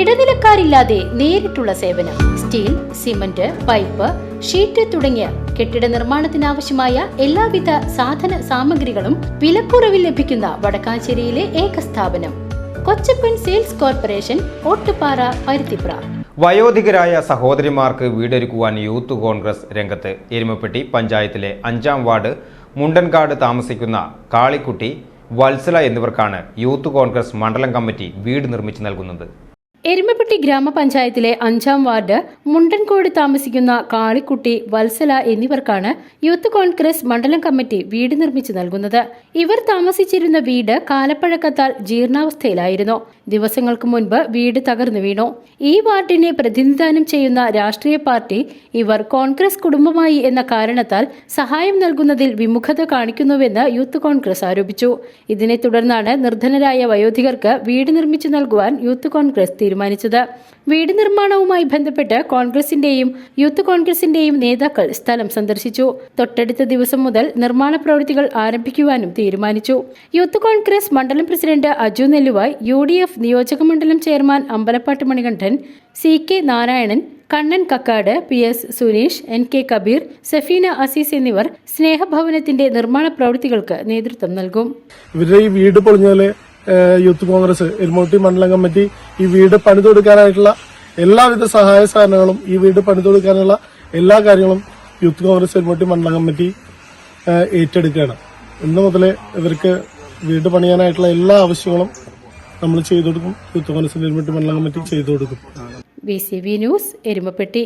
ഇടനിലക്കാരില്ലാതെ നേരിട്ടുള്ള സേവനം steel cement pipe sheet തുടങ്ങിയ കെട്ടിട നിർമ്മാണത്തിനാവശ്യമായ എല്ലാവിധ സാധന സാമഗ്രികളും വിലക്കുറവിൽ ലഭിക്കുന്ന വടക്കാഞ്ചേരിയിലെ ഏക സ്ഥാപനം കൊച്ചപ്പൻ സെയിൽസ് കോർപ്പറേഷൻ ഓട്ടുപാറ പരുത്തിപ്ര. വയോധികരായ സഹോദരിമാർക്ക് വീടൊരുക്കുവാൻ യൂത്ത് കോൺഗ്രസ് രംഗത്ത് എരുമപ്പെട്ടി പഞ്ചായത്തിലെ അഞ്ചാം വാർഡ് മുണ്ടൻകാട് താമസിക്കുന്ന കാളിക്കുട്ടി വത്സല എന്നിവർക്കാണ് യൂത്ത് കോൺഗ്രസ് മണ്ഡലം കമ്മിറ്റി വീട് നിർമ്മിച്ചു നൽകുന്നത്. എരുമപ്പെട്ടി ഗ്രാമപഞ്ചായത്തിലെ അഞ്ചാം വാർഡ് മുണ്ടൻകോട് താമസിക്കുന്ന കാളിക്കുട്ടി വത്സല എന്നിവർക്കാണ് യൂത്ത് കോൺഗ്രസ് മണ്ഡലം കമ്മിറ്റി വീട് നിർമ്മിച്ചു നൽകുന്നത്. ഇവർ താമസിച്ചിരുന്ന വീട് കാലപ്പഴക്കത്താൽ ജീർണാവസ്ഥയിലായിരുന്നു. ദിവസങ്ങൾക്ക് മുൻപ് വീട് തകർന്നു വീണു. ഈ വാർഡിനെ പ്രതിനിധാനം ചെയ്യുന്ന രാഷ്ട്രീയ പാർട്ടി ഇവർ കോൺഗ്രസ് കുടുംബമായി എന്ന കാരണത്താൽ സഹായം നൽകുന്നതിൽ വിമുഖത കാണിക്കുന്നുവെന്ന് യൂത്ത് കോൺഗ്രസ് ആരോപിച്ചു. ഇതിനെ തുടർന്നാണ് നിർധനരായ വയോധികർക്ക് വീട് നിർമ്മിച്ചു നൽകുവാൻ യൂത്ത് കോൺഗ്രസ് തീരുമാനിച്ചത്. വീട് നിർമ്മാണവുമായി ബന്ധപ്പെട്ട് കോൺഗ്രസിന്റെയും യൂത്ത് കോൺഗ്രസിന്റെയും നേതാക്കൾ സ്ഥലം സന്ദർശിച്ചു. തൊട്ടടുത്ത ദിവസം മുതൽ നിർമ്മാണ പ്രവൃത്തികൾ ആരംഭിക്കുവാനും തീരുമാനിച്ചു. യൂത്ത് കോൺഗ്രസ് മണ്ഡലം president Aju Nelluvai U D F നിയോജക മണ്ഡലം chairman Ambalappattu Manikandan C K Narayanan Kannan Kakkad P S Suneesh N K Kabeer Safeena Azeez എന്നിവർ സ്നേഹഭവനത്തിന്റെ നിർമ്മാണ പ്രവൃത്തികൾക്ക് നേതൃത്വം നൽകും. ഇവരുടെ ഈ വീട് പൊളിഞ്ഞാൽ യൂത്ത് കോൺഗ്രസ് എരുമോട്ടി മണ്ഡലം കമ്മിറ്റി ഈ വീട് പണിതുകൊടുക്കാനായിട്ടുള്ള എല്ലാവിധ സഹായ സഹകരണങ്ങളും ഈ വീട് പണിതുകൊടുക്കാനുള്ള എല്ലാ കാര്യങ്ങളും യൂത്ത് കോൺഗ്രസ് എരുമോട്ടി മണ്ഡലം കമ്മിറ്റി ഏറ്റെടുക്കുകയാണ്. ഇന്ന് മുതൽ ഇവർക്ക് വീട് പണിയാനായിട്ടുള്ള എല്ലാ ആവശ്യങ്ങളും നമ്മൾ ചെയ്തു കൊടുക്കും. യൂത്ത് കോൺഗ്രസ് എരുമോട്ടി മണ്ഡലം കമ്മിറ്റി ചെയ്തു കൊടുക്കും. B C B news Erumapetty.